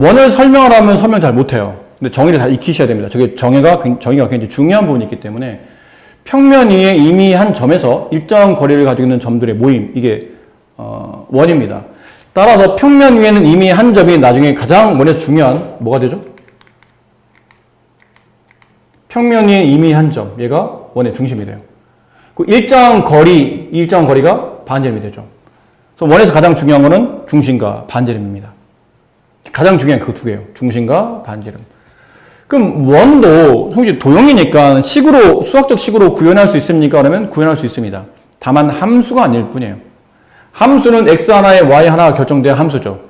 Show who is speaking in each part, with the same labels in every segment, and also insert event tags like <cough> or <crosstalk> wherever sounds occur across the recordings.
Speaker 1: 원을 설명하라면 설명 잘 못해요. 근데 정의를 다 익히셔야 됩니다. 저게 정의가, 굉- 정의가 굉장히 중요한 부분이 있기 때문에 평면 위에 이미 한 점에서 일정 거리를 가지고 있는 점들의 모임, 이게 어, 원입니다. 따라서 평면 위에는 이미 한 점이 나중에 가장 원에서 중요한 뭐가 되죠? 평면 위에 이미 한 점, 얘가 원의 중심이 돼요. 그 일정 거리, 이 일정 거리가 반지름이 되죠. 그래서 원에서 가장 중요한 거는 중심과 반지름입니다. 가장 중요한 그 두 개예요. 중심과 반지름. 그럼 원도 솔직히 도형이니까 식으로 수학적 식으로 구현할 수 있습니까? 그러면 구현할 수 있습니다. 다만 함수가 아닐 뿐이에요. 함수는 x 하나에 y 하나가 결정돼야 함수죠.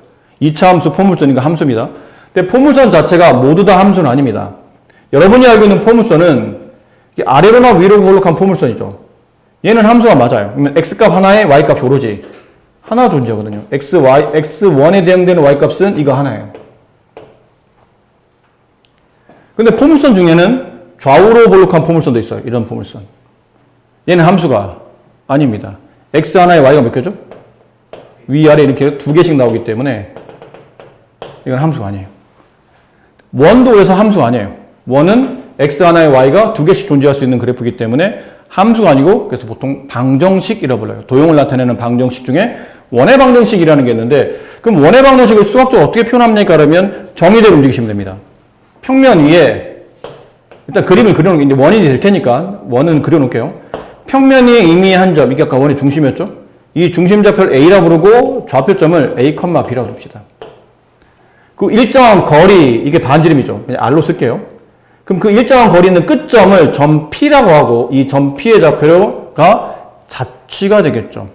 Speaker 1: 2차 함수 포물선이니까 함수입니다. 근데 포물선 자체가 모두 다 함수는 아닙니다. 여러분이 알고 있는 포물선은 아래로나 위로 볼록한 포물선이죠. 얘는 함수가 맞아요. 그러면 x값 하나에 y값이 오로지 하나 존재하거든요. x, y, x1에 대응되는 y값은 이거 하나예요. 근데 포물선 중에는 좌우로 볼록한 포물선도 있어요. 이런 포물선. 얘는 함수가 아닙니다. x 하나에 y가 몇 개죠? 위아래 이렇게 두 개씩 나오기 때문에 이건 함수가 아니에요. 원도에서 함수가 아니에요. 원은 x 하나에 y가 두 개씩 존재할 수 있는 그래프이기 때문에 함수가 아니고 그래서 보통 방정식이라고 불러요. 도형을 나타내는 방정식 중에 원의 방정식이라는 게 있는데 그럼 원의 방정식을 수학적으로 어떻게 표현합니까? 그러면 정의대로 움직이시면 됩니다. 평면 위에 일단 그림을 그려놓은 게 원이 될 테니까 원은 그려놓을게요. 평면 위에 이미 한 점, 이게 아까 원의 중심이었죠? 이 중심 좌표를 A라 부르고 좌표점을 A, B라고 둡시다. 그 일정한 거리, 이게 반지름이죠. 그냥 R로 쓸게요. 그럼 그 일정한 거리 있는 끝점을 점 P라고 하고 이 점 P의 좌표가 자취가 되겠죠.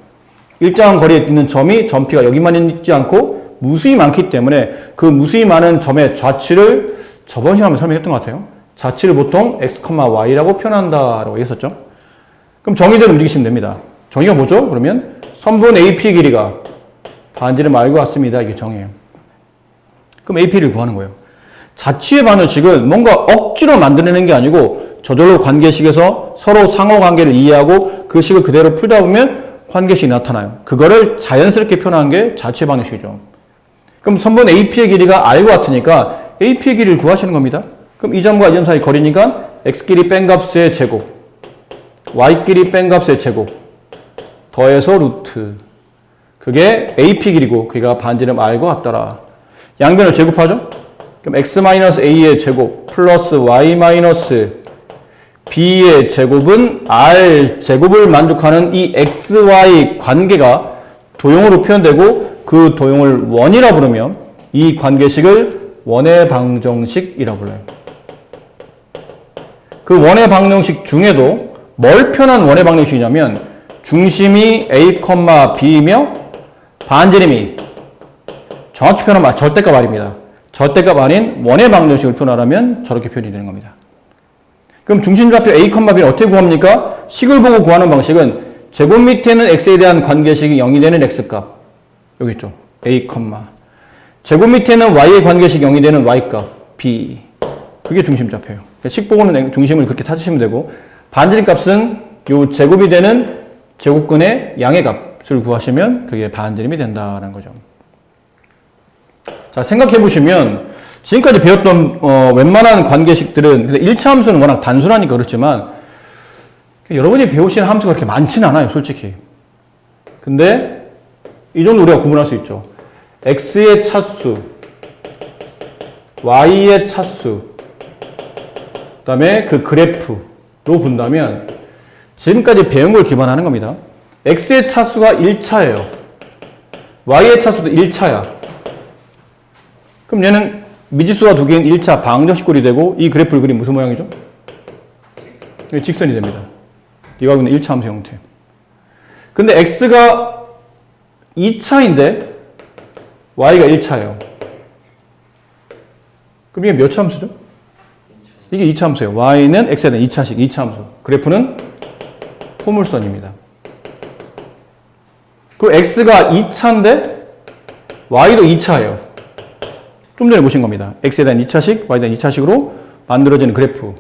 Speaker 1: 일정한 거리에 있는 점이 점 P가 여기만 있지 않고 무수히 많기 때문에 그 무수히 많은 점의 좌치를 저번 시간에 설명했던 것 같아요. 자치를 보통 x, y라고 표현한다라고 했었죠. 그럼 정의대로 움직이시면 됩니다. 정의가 뭐죠? 그러면 선분 AP의 길이가 반지름 알고 왔습니다. 이게 정의예요. 그럼 AP를 구하는 거예요. 자취의 반응식은 뭔가 억지로 만들어내는 게 아니고 저절로 관계식에서 서로 상호 관계를 이해하고 그 식을 그대로 풀다 보면 관계식이 나타나요. 그거를 자연스럽게 표현한 게 자취의 반응식이죠. 그럼 선분 AP의 길이가 R과 같으니까 AP의 길이를 구하시는 겁니다. 그럼 이 점과 이 점 사이 거리니까 X끼리 뺀 값의 제곱, Y끼리 뺀 값의 제곱, 더해서 루트. 그게 AP 길이고 그가 반지름 R과 같더라. 양변을 제곱하죠? 그럼 X-A의 제곱 플러스 Y- B의 제곱은 R 제곱을 만족하는 이 XY 관계가 도형으로 표현되고 그 도형을 원이라 부르면 이 관계식을 원의 방정식이라고 불러요. 그 원의 방정식 중에도 뭘 표현한 원의 방정식이냐면 중심이 A, B이며 반지름이 정확히 표현하면 절대값 R입니다. 절대값 아닌 원의 방정식을 표현하려면 저렇게 표현이 되는 겁니다. 그럼 중심좌표 A, B를 어떻게 구합니까? 식을 보고 구하는 방식은 제곱 밑에는 X에 대한 관계식이 0이 되는 X값. 여기 있죠. A, 제곱 밑에는 Y의 관계식이 0이 되는 Y값. B. 그게 중심좌표예요. 식 보고는 중심을 그렇게 찾으시면 되고 반지름 값은 요 제곱이 되는 제곱근의 양의 값을 구하시면 그게 반지름이 된다는 거죠. 자, 생각해 보시면 지금까지 배웠던 어, 웬만한 관계식들은 근데 1차 함수는 워낙 단순하니까 그렇지만 여러분이 배우신 함수가 그렇게 많지는 않아요, 솔직히. 근데 이 정도 우리가 구분할 수 있죠. x의 차수, y의 차수, 그 다음에 그 그래프로 본다면 지금까지 배운 걸 기반하는 겁니다. x의 차수가 1차예요. y의 차수도 1차야. 그럼 얘는 미지수가 두 개인 1차 방정식꼴이 되고 이 그래프를 그린 무슨 모양이죠? 직선이 됩니다. 이거 있는 1차 함수 형태. 근데 x가 2차인데 y가 1차예요. 그럼 이게 몇 차 함수죠? 이게 2차 함수예요. y는 x에 대한 2차식, 2차 함수. 그래프는 포물선입니다. 그 x가 2차인데 y도 2차예요. 좀 전에 보신 겁니다. x에 대한 2차식, y에 대한 2차식으로 만들어지는 그래프.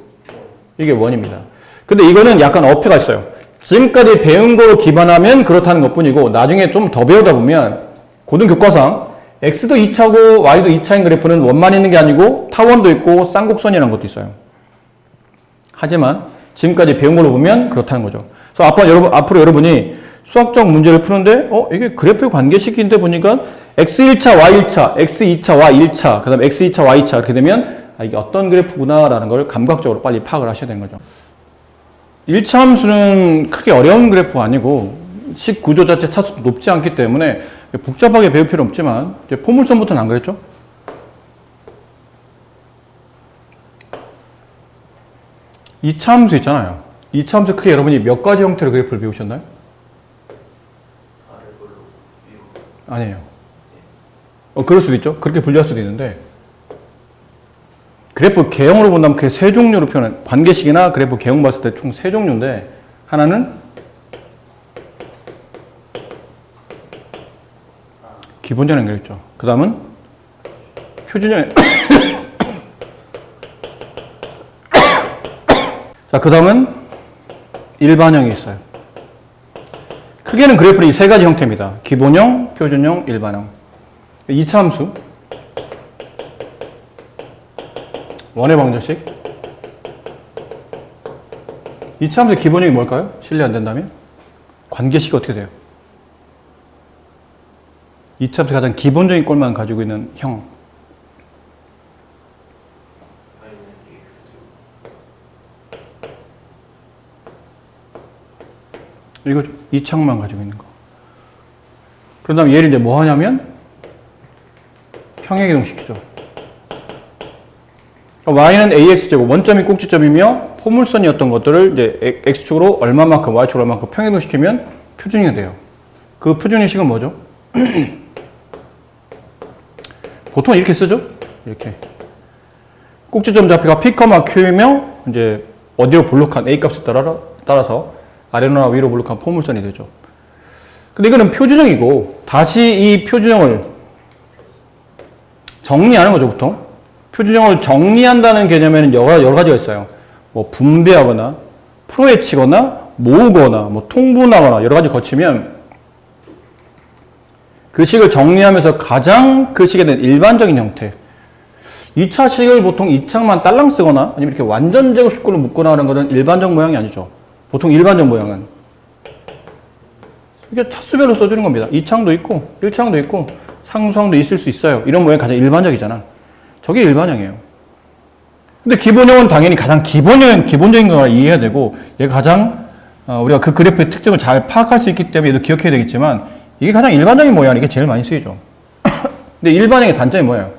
Speaker 1: 이게 원입니다. 근데 이거는 약간 어폐가 있어요. 지금까지 배운 거로 기반하면 그렇다는 것 뿐이고, 나중에 좀 더 배우다 보면, 고등교과상 x도 2차고 y도 2차인 그래프는 원만 있는 게 아니고 타원도 있고 쌍곡선이라는 것도 있어요. 하지만 지금까지 배운 걸로 보면 그렇다는 거죠. 그래서 앞으로, 여러분, 앞으로 여러분이 수학적 문제를 푸는데 어 이게 그래프 관계식인데 보니까 x1차, y1차, x2차, y1차, 그 다음 x2차, y2차 이렇게 되면 아, 이게 어떤 그래프구나라는 걸 감각적으로 빨리 파악을 하셔야 되는 거죠. 1차 함수는 크게 어려운 그래프가 아니고 식 구조 자체 차수도 높지 않기 때문에 복잡하게 배울 필요 없지만 포물선부터는 안 그랬죠? 이차 함수 있잖아요. 이차 함수 크게 여러분이 몇 가지 형태로 그래프를 배우셨나요? 아니에요. 어, 그럴 수도 있죠. 그렇게 분류할 수도 있는데 그래프 개형으로 본다면 그세 종류로 표현한 관계식이나 그래프 개형 봤을 때 총 세 종류인데 하나는 기본적 연결있죠. 그 다음은 표준형 <coughs> 자, 그 다음은 일반형이 있어요. 크게는 그래프는 이 세 가지 형태입니다. 기본형, 표준형, 일반형. 2차 함수, 원의 방정식. 2차 함수의 기본형이 뭘까요? 실례 안 된다면? 관계식이 어떻게 돼요? 2차 함수 가장 기본적인 꼴만 가지고 있는 형. 이거 2창만 가지고 있는 거. 그런 다음에 얘를 이제 뭐 하냐면 평행 이동시키죠. y는 ax제곱, 원점이 꼭지점이며 포물선이었던 것들을 이제 x축으로 얼마만큼, y축으로 얼마만큼 평행이동시키면 표준이 돼요. 그 표준인식은 뭐죠? <clears throat> 보통 이렇게 쓰죠? 이렇게. 꼭지점 좌표가 p, q이며 이제 어디로 볼록한 a 값에 따라, 따라서 아래로나 위로 볼록한 포물선이 되죠. 근데 이거는 표준형이고 다시 이 표준형을 정리하는 거죠, 보통. 표준형을 정리한다는 개념에는 여러, 여러 가지가 있어요. 뭐 분배하거나 풀어헤치거나 모으거나 뭐 통분하거나 여러 가지 거치면 그 식을 정리하면서 가장 그 식에 대한 일반적인 형태 2차 식을 보통 2창만 딸랑 쓰거나 아니면 이렇게 완전 제곱식으로 묶거나 하는 것은 일반적 모양이 아니죠. 보통 일반적 모양은 이게 차수별로 써주는 겁니다. 2창도 있고 1창도 있고 상수항도 있을 수 있어요. 이런 모양이 가장 일반적이잖아. 저게 일반형이에요. 근데 기본형은 당연히 가장 기본형, 기본적인 걸 이해해야 되고 얘가 가장 어, 우리가 그 그래프의 특징을 잘 파악할 수 있기 때문에 얘도 기억해야 되겠지만 이게 가장 일반적인 모양, 이게 제일 많이 쓰이죠. <coughs> 근데 일반형의 단점이 뭐예요?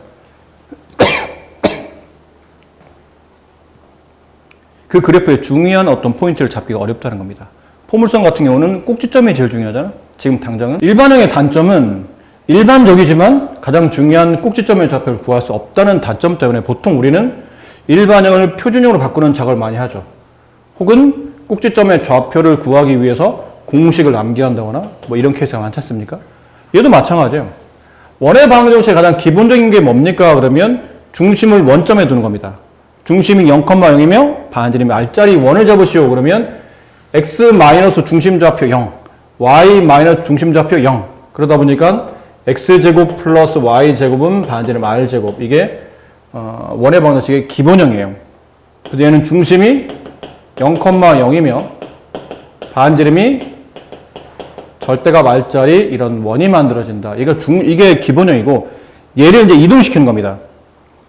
Speaker 1: 그 그래프의 중요한 어떤 포인트를 잡기가 어렵다는 겁니다. 포물선 같은 경우는 꼭지점이 제일 중요하잖아. 지금 당장은 일반형의 단점은 일반적이지만 가장 중요한 꼭지점의 좌표를 구할 수 없다는 단점 때문에 보통 우리는 일반형을 표준형으로 바꾸는 작업을 많이 하죠. 혹은 꼭지점의 좌표를 구하기 위해서 공식을 암기한다거나 뭐 이런 케이스가 많지 않습니까? 얘도 마찬가지예요. 원의 방정식의 가장 기본적인 게 뭡니까? 그러면 중심을 원점에 두는 겁니다. 중심이 0,0이며 반지름이 R자리 원을 잡으시오. 그러면 x 마이너스 중심 좌표 0, y 마이너스 중심 좌표 0. 그러다 보니까 x제곱 플러스 y제곱은 반지름 r제곱. 이게 어, 원의 방정식의 기본형이에요. 그래서 얘는 중심이 0,0이며 반지름이 절대가 말자리 이런 원이 만들어진다. 이게 중 이게 기본형이고 얘를 이제 이동시키는 겁니다.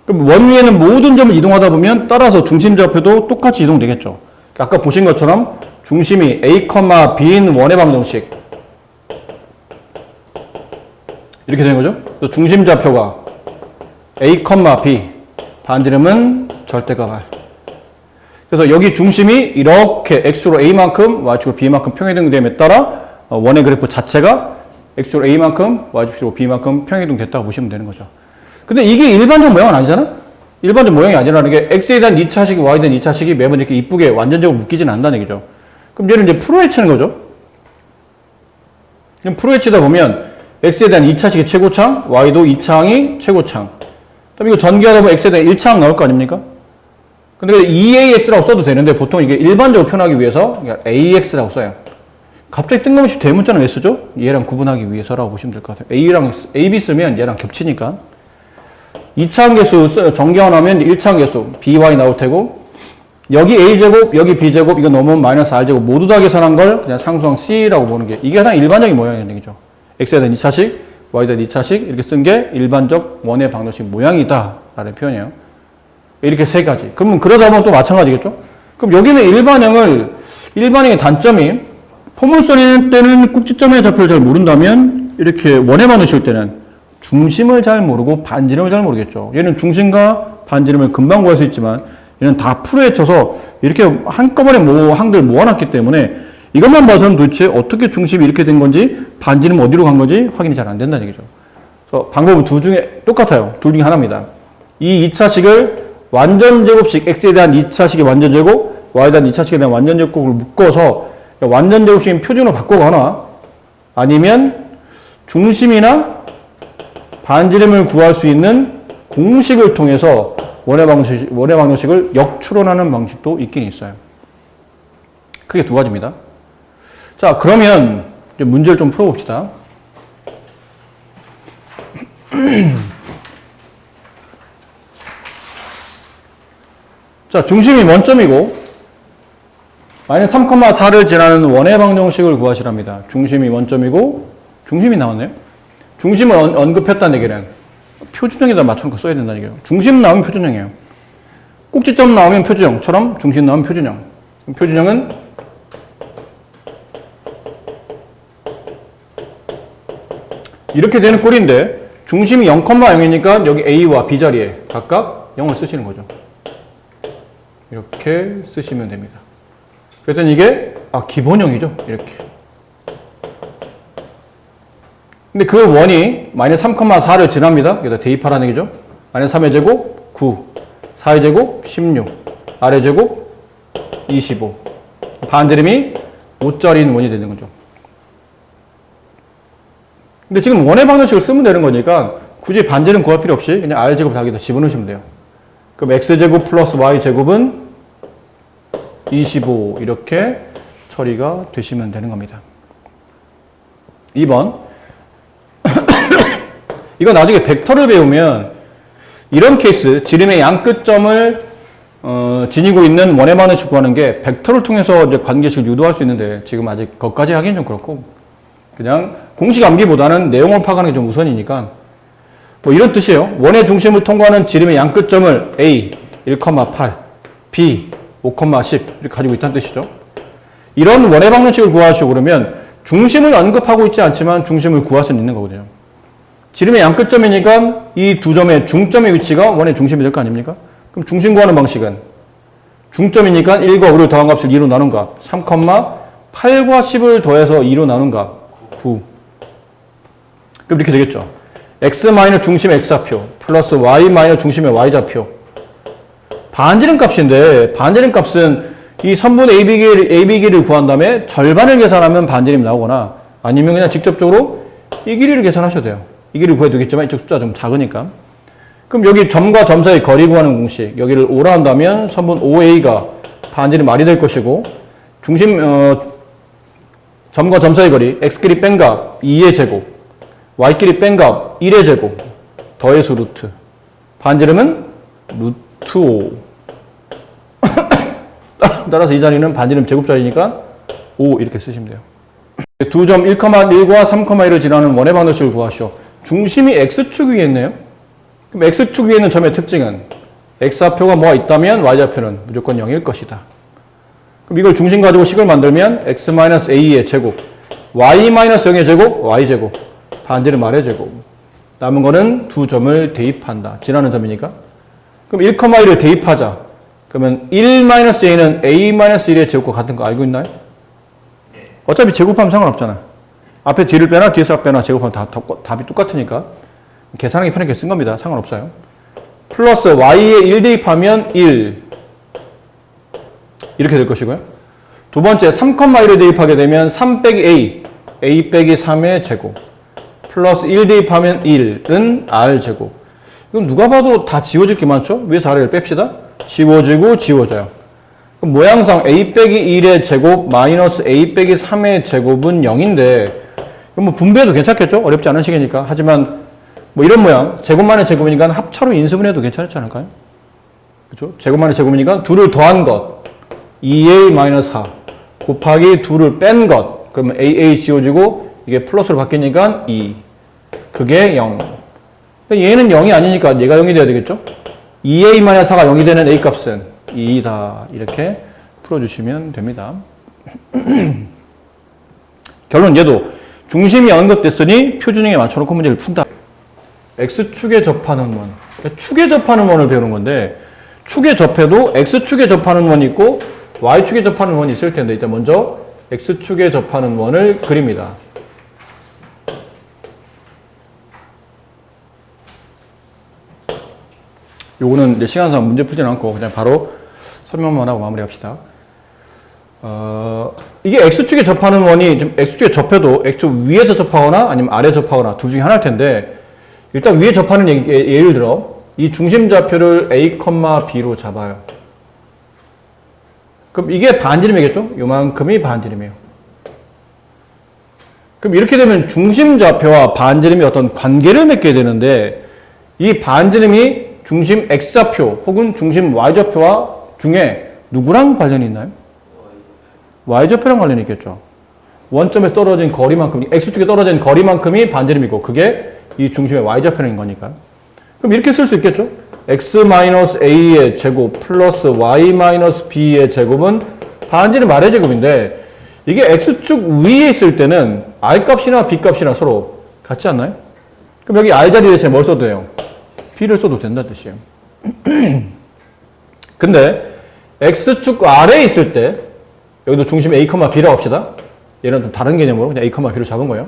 Speaker 1: 그럼 원 위에는 모든 점을 이동하다 보면 따라서 중심 좌표도 똑같이 이동되겠죠. 아까 보신 것처럼 중심이 a, b인 원의 방정식 이렇게 되는 거죠. 그래서 중심 좌표가 a, b 반지름은 절대가 말. 그래서 여기 중심이 이렇게 x로 a만큼 y축으로 b만큼 평행이동됨에 따라 어, 원의 그래프 자체가 x로 a만큼 y축으로 b만큼 평행이동됐다고 보시면 되는 거죠. 근데 이게 일반적 모양은 아니잖아? 일반적 모양이 아니라는 게 x에 대한 2차식이 y에 대한 2차식이 매번 이렇게 이쁘게 완전적으로 묶이지는 않는다는 얘기죠. 그럼 얘를 이제 풀어헤치는 거죠. 그럼 풀어헤치다 보면 x에 대한 2차식이 최고창, y도 2창이 최고창. 그럼 이거 전개하다 보면 x에 대한 1창 나올 거 아닙니까? 근데 2ax라고 써도 되는데 보통 이게 일반적으로 표현하기 위해서 ax라고 써요. 갑자기 뜬금없이 대문자는 왜 쓰죠? 얘랑 구분하기 위해서라고 보시면 될 것 같아요. A랑 A, B 쓰면 얘랑 겹치니까. 2차원 개수 쓰- 정개화하면 1차원 개수 BY 나올 테고 여기 A제곱, 여기 B제곱, 이거 넘으면 마이너스 R제곱 모두 다 계산한 걸 그냥 상수항 C라고 보는 게 이게 가장 일반적인 모양이라는 얘기죠. X에 대한 2차식, Y에 대한 2차식 이렇게 쓴 게 일반적 원의 방정식 모양이다 라는 표현이에요. 이렇게 세 가지. 그러면 그러다 보면 또 마찬가지겠죠? 그럼 여기는 일반형을, 일반형의 단점이 포물선일 때는 꼭지점의 좌표를 잘 모른다면 이렇게 원의 방정식일 때는 중심을 잘 모르고 반지름을 잘 모르겠죠. 얘는 중심과 반지름을 금방 구할 수 있지만 얘는 다 풀에 쳐서 이렇게 한꺼번에 모, 한글 모아놨기 때문에 이것만 봐서는 도대체 어떻게 중심이 이렇게 된 건지 반지름 어디로 간 건지 확인이 잘 안 된다는 얘기죠. 그래서 방법은 두 중에 똑같아요. 둘 중에 하나입니다. 이 2차식을 완전 제곱식 x에 대한 2차식의 완전 제곱, y에 대한 2차식에 대한 완전 제곱을 묶어서 완전 제곱식인 표준으로 바꾸거나 아니면 중심이나 반지름을 구할 수 있는 공식을 통해서 원의 방식, 원의 방정식을 역추론하는 방식도 있긴 있어요. 크게 두 가지입니다. 자, 그러면 문제를 좀 풀어봅시다. <clears throat> 자, 중심이 원점이고, 마이너스 3,4를 지나는 원의 방정식을 구하시랍니다. 중심이 원점이고, 중심이 나왔네요. 중심을 언, 언급했다는 얘기는 표준형에다 맞춰놓고 써야 된다는 얘기예요. 중심 나오면 표준형이에요. 꼭지점 나오면 표준형처럼 중심 나오면 표준형. 표준형은 이렇게 되는 꼴인데 중심이 0,0이니까 여기 A와 B 자리에 각각 0을 쓰시는 거죠. 이렇게 쓰시면 됩니다. 그랬더니 이게 아 기본형이죠. 이렇게. 근데 그 원이 마이너스 3,4를 지납니다. 여기다 대입하라는 얘기죠. 마이너스 3의 제곱 9, 4의 제곱 16, R의 제곱 25. 반지름이 5짜리인 원이 되는 거죠. 근데 지금 원의 방정식을 쓰면 되는 거니까 굳이 반지름 구할 필요 없이 그냥 R제곱 다 여기다 집어넣으시면 돼요. 그럼 X제곱 플러스 Y제곱은 25 이렇게 처리가 되시면 되는 겁니다. 2번 <coughs> 이거 나중에 벡터를 배우면 이런 케이스 지름의 양끝점을 어, 지니고 있는 원의 방정식 구하는 게 벡터를 통해서 이제 관계식을 유도할 수 있는데 지금 아직 거기까지 하기는 좀 그렇고 그냥 공식 암기보다는 내용을 파악하는 게 좀 우선이니까 뭐 이런 뜻이에요. 원의 중심을 통과하는 지름의 양끝점을 A 1,8, B 5,10 이렇게 가지고 있다는 뜻이죠. 이런 원의 방정식을 구하시고 그러면 중심을 언급하고 있지 않지만 중심을 구할 수는 있는 거거든요. 지름의 양끝점이니까 이 두 점의 중점의 위치가 원의 중심이 될 거 아닙니까? 그럼 중심 구하는 방식은 중점이니까 1과 5를 더한 값을 2로 나눈 값 3,8과 10을 더해서 2로 나눈 값 9. 그럼 이렇게 되겠죠. x 마이너스 중심의 x좌표 플러스 y 마이너스 중심의 y좌표 반지름 값인데 반지름 값은 이 선분의 AB 길이를, AB 길이를 구한 다음에 절반을 계산하면 반지름이 나오거나 아니면 그냥 직접적으로 이 길이를 계산하셔도 돼요. 이 길이를 구해도 되겠지만 이쪽 숫자가 좀 작으니까. 그럼 여기 점과 점 사이 거리 구하는 공식 여기를 5라 한다면 선분 OA가 반지름 R이 될 것이고 중심 어, 점과 점 사이 거리 x끼리 뺀 값 2의 제곱 y끼리 뺀 값 1의 제곱 더해서 루트. 반지름은 루트 5 <coughs> 따라서 이 자리는 반지름 제곱 자리니까 5 이렇게 쓰시면 돼요. 두점 1,1과 3,1을 지나는 원의 방정식을 구하시오 중심이 x축 위에 있네요 그럼 x축 위에 있는 점의 특징은 x좌표가 뭐가 있다면 y좌표는 무조건 0일 것이다 그럼 이걸 중심 가지고 식을 만들면 x-a의 제곱, y-0의 제곱, y제곱, 반지름 아래 제곱. 남은 거는 두 점을 대입한다. 지나는 점이니까. 그럼 1,1을 대입하자. 그러면 1-a는 a-1의 제곱과 같은 거 알고 있나요? 어차피 제곱하면 상관없잖아. 앞에 뒤를 빼나 뒤에서 빼나 제곱하면 다, 다- 답이 똑같으니까. 계산하기 편하게 쓴 겁니다. 상관없어요. 플러스 y에 1 대입하면 1. 이렇게 될 것이고요. 두 번째, 3,1을 대입하게 되면 3 빼기 a, a 빼기 3의 제곱. 플러스 1 대입하면 1은 r 제곱. 이건 누가 봐도 다 지워질 게 많죠? 위에서 아래를 뺍시다. 지워지고 지워져요. 모양상 a 빼기 1의 제곱 마이너스 a 빼기 3의 제곱은 0인데 그럼 뭐 분배해도 괜찮겠죠? 어렵지 않은 식이니까. 하지만 뭐 이런 모양 제곱만의 제곱이니까 합차로 인수분해도 괜찮지 않을까요? 그렇죠? 제곱만의 제곱이니까 둘을 더한 것 2a 마이너스 4 곱하기 둘을 뺀 것 그러면 aa 지워지고 이게 플러스로 바뀌니까 2 그게 0 근데 얘는 0이 아니니까 얘가 0이 돼야 되겠죠? 2a 마이너스 4가 0이 되는 a 값은 2다 이렇게 풀어주시면 됩니다 <clears throat> 결론 얘도 중심이 언급됐으니 표준형에 맞춰놓고 문제를 푼다 x축에 접하는 원 그러니까 축에 접하는 원을 배우는 건데 축에 접해도 x축에 접하는 원이 있고 y축에 접하는 원이 있을 텐데 일단 먼저 x축에 접하는 원을 그립니다. 요거는 이제 시간상 문제 풀지는 않고 그냥 바로 설명만 하고 마무리합시다. 어, 이게 x축에 접하는 원이 좀 x축에 접해도 x축 위에서 접하거나 아니면 아래 접하거나 둘 중에 하나일 텐데 일단 위에 접하는 얘기, 예- 예를 들어 이 중심 좌표를 a, b로 잡아요. 그럼 이게 반지름이겠죠? 요만큼이 반지름이에요. 그럼 이렇게 되면 중심 좌표와 반지름이 어떤 관계를 맺게 되는데 이 반지름이 중심 x좌표 혹은 중심 y좌표와 중에 누구랑 관련이 있나요? Y좌표랑 관련이 있겠죠. 원점에 떨어진 거리만큼, x축에 떨어진 거리만큼이 반지름이고 그게 이 중심의 y좌표인 거니까. 그럼 이렇게 쓸 수 있겠죠? x-a의 제곱 플러스 y-b의 제곱은 반지름 아래 제곱인데 이게 x축 위에 있을 때는 r값이나 b값이나 서로 같지 않나요? 그럼 여기 r 자리 대신에 뭘 써도 돼요? b를 써도 된다는 뜻이에요. <clears throat> 근데 x축 아래에 있을 때 여기도 중심 a, b라고 합시다. 얘는 좀 다른 개념으로 그냥 a, b로 잡은 거예요.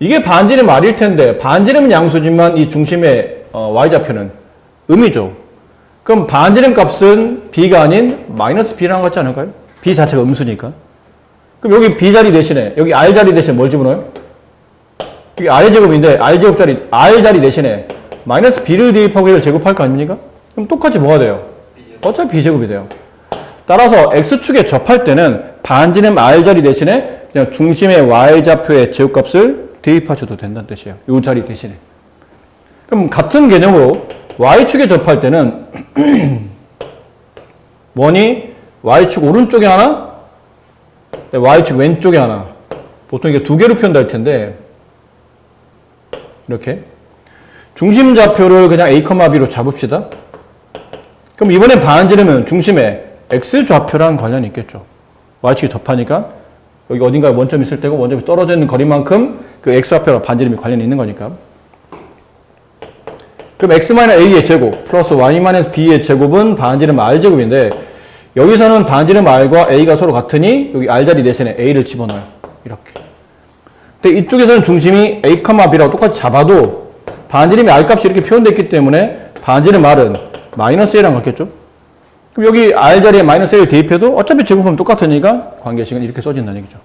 Speaker 1: 이게 반지름 r일 텐데 반지름은 양수지만 이 중심의 어, y좌표는 음이죠. 그럼 반지름 값은 b가 아닌 마이너스 b랑 같지 않을까요? b 자체가 음수니까. 그럼 여기 b 자리 대신에 여기 r 자리 대신에 뭘 집어넣어요? 여기 r 제곱인데 r 제곱 자리 r 자리 대신에 마이너스 b를 대입하고 이걸 제곱할 거 아닙니까? 그럼 똑같이 뭐가 돼요? 어차피 b제곱이 돼요. 따라서 x축에 접할 때는 반지름 r 자리 대신에 그냥 중심의 y좌표의 제곱값을 대입하셔도 된다는 뜻이에요. 이 자리 대신에. 그럼 같은 개념으로 y축에 접할 때는 <clears throat> 원이 y축 오른쪽에 하나, y축 왼쪽에 하나. 보통 이게 두 개로 표현될 텐데 이렇게 중심 좌표를 그냥 a, b로 잡읍시다. 그럼 이번에 반지름은 중심에 x 좌표랑 관련이 있겠죠. y축에 접하니까 여기 어딘가에 원점이 있을 때고 원점이 떨어져 있는 거리만큼 그 x 좌표랑 반지름이 관련이 있는 거니까. 그럼 x-a의 제곱 플러스 y-b의 제곱은 반지름 r제곱인데 여기서는 반지름 r과 a가 서로 같으니 여기 r 자리 대신에 a를 집어넣어요. 이렇게. 근데 이쪽에서는 중심이 a, b라고 똑같이 잡아도 반지름이 r값이 이렇게 표현됐기 때문에 반지름 r은 마이너스 a랑 같겠죠? 그럼 여기 r 자리에 마이너스 a를 대입해도 어차피 제곱하면 똑같으니까 관계식은 이렇게 써진다는 얘기죠.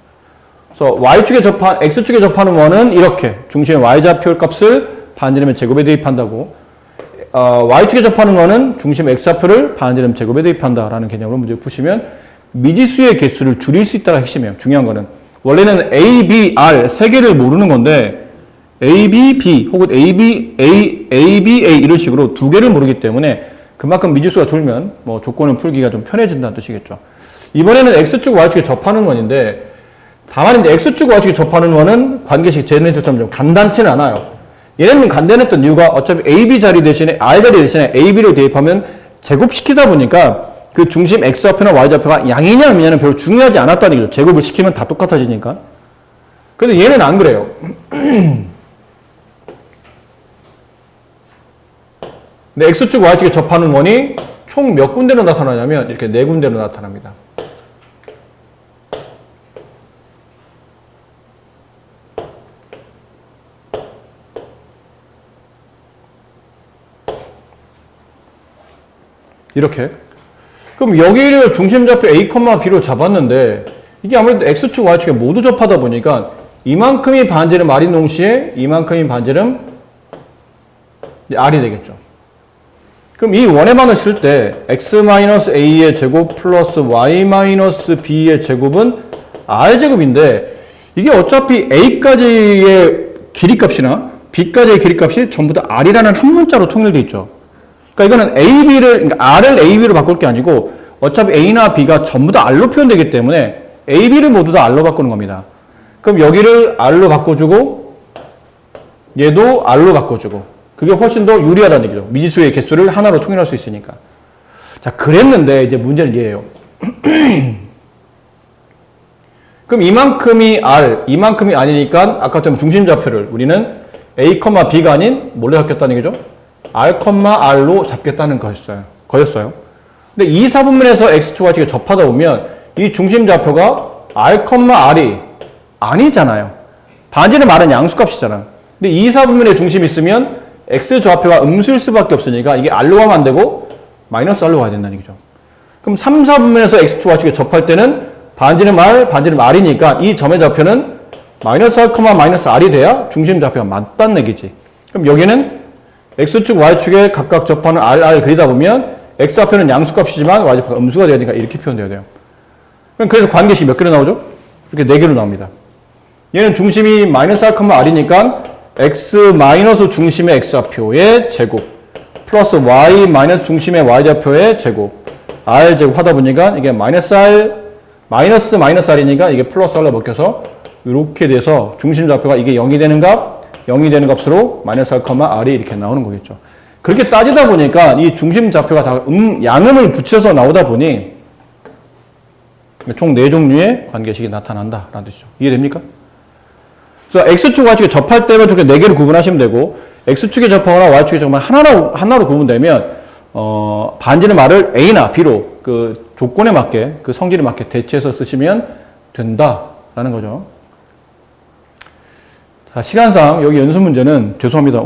Speaker 1: 그래서 y축에 접한 x축에 접하는 원은 이렇게 중심의 y좌표 값을 반지름의 제곱에 대입한다고 어, y축에 접하는 원은 중심 x좌표를 반지름 제곱에 대입한다라는 개념으로 문제 푸시면 미지수의 개수를 줄일 수 있다가 핵심이에요. 중요한 거는 원래는 a, b, r 세 개를 모르는 건데 a, b, b 혹은 a, b, a, a, b, a 이런 식으로 두 개를 모르기 때문에 그만큼 미지수가 줄면 뭐 조건을 풀기가 좀 편해진다는 뜻이겠죠. 이번에는 x축, y축에 접하는 원인데 다만 이제 x축, y축에 접하는 원은 관계식 제네들처럼 좀 간단치는 않아요. 얘네는 간단했던 이유가 어차피 AB 자리 대신에 R 자리 대신에 AB를 대입하면 제곱시키다 보니까 그 중심 X좌표나 Y좌표가 양이냐 아니냐는 별로 중요하지 않았다는 얘기죠. 제곱을 시키면 다 똑같아지니까. 근데 얘는 안 그래요. <clears throat> 근데 X축, Y축에 접하는 원이 총 몇 군데로 나타나냐면 이렇게 네 군데로 나타납니다. 이렇게. 그럼 여기를 중심좌표 A, B로 잡았는데 이게 아무래도 X축, Y축에 모두 접하다 보니까 이만큼이 반지름 R인 동시에 이만큼이 반지름 R이 되겠죠. 그럼 이 원의만을 쓸 때 x-a의 제곱 플러스 y-b의 제곱은 r제곱인데 이게 어차피 a까지의 길이값이나 b까지의 길이값이 전부 다 r이라는 한 문자로 통일돼 있죠. 그러니까 이거는 ab를 그러니까 r을 ab로 바꿀 게 아니고 어차피 a나 b가 전부 다 r로 표현되기 때문에 a, b를 모두 다 r로 바꾸는 겁니다. 그럼 여기를 r로 바꿔주고 얘도 r로 바꿔주고 그게 훨씬 더 유리하다는 얘기죠. 미지수의 개수를 하나로 통일할 수 있으니까. 자, 그랬는데 이제 문제는 이해요. <clears throat> 그럼 이만큼이 r, 이만큼이 아니니까 아까처럼 중심 좌표를 우리는 a, b가 아닌 뭘로 잡겠다는 얘기죠? r, r로 잡겠다는 거였어요. 거였어요. 근데 이 사분면에서 x축과 y축이 접하다 보면 이 중심 좌표가 r, r이 아니잖아요. 반지는 말은 양수값이잖아. 근데 이 사분면에 중심이 있으면 x 좌표가 음수일 수밖에 없으니까 이게 r로 가면 안 되고 마이너스 r로 가야 된다는 얘기죠. 그럼 3, 4분면에서 x축과 y축이 접할 때는 반지는 r, 반지는 r이니까 이 점의 좌표는 마이너스 r, 마이너스 r이 돼야 중심 좌표가 맞다는 얘기지. 그럼 여기는 x축, y축에 각각 접하는 r, r 그리다 보면 x 좌표는 양수값이지만 y 좌표가 음수가 되니까 이렇게 표현돼야 돼요. 그럼 그래서 관계식이 몇 개로 나오죠? 이렇게 네 개로 나옵니다. 얘는 중심이 마이너스 r, r이니까 x 마이너스 중심의 x좌표의 제곱 플러스 y 마이너스 중심의 y좌표의 제곱 r 제곱 하다 보니까 이게 마이너스 r 마이너스 마이너스 r이니까 이게 플러스 r로 바뀌어서 이렇게 돼서 중심 좌표가 이게 0이 되는 값 0이 되는 값으로 마이너스 r, r이 이렇게 나오는 거겠죠. 그렇게 따지다 보니까 이 중심 좌표가 다 음, 양음을 붙여서 나오다 보니 총네 종류의 관계식이 나타난다라는 뜻이죠. 이해됩니까? 그래서 X축, Y축에 접할 때면 그렇게 네 개를 구분하시면 되고, X축에 접하거나 Y축에 접하면 하나로, 하나로 구분되면, 어, 반지는 말을 A나 B로 그 조건에 맞게, 그 성질에 맞게 대체해서 쓰시면 된다라는 거죠. 자, 시간상 여기 연습 문제는 죄송합니다.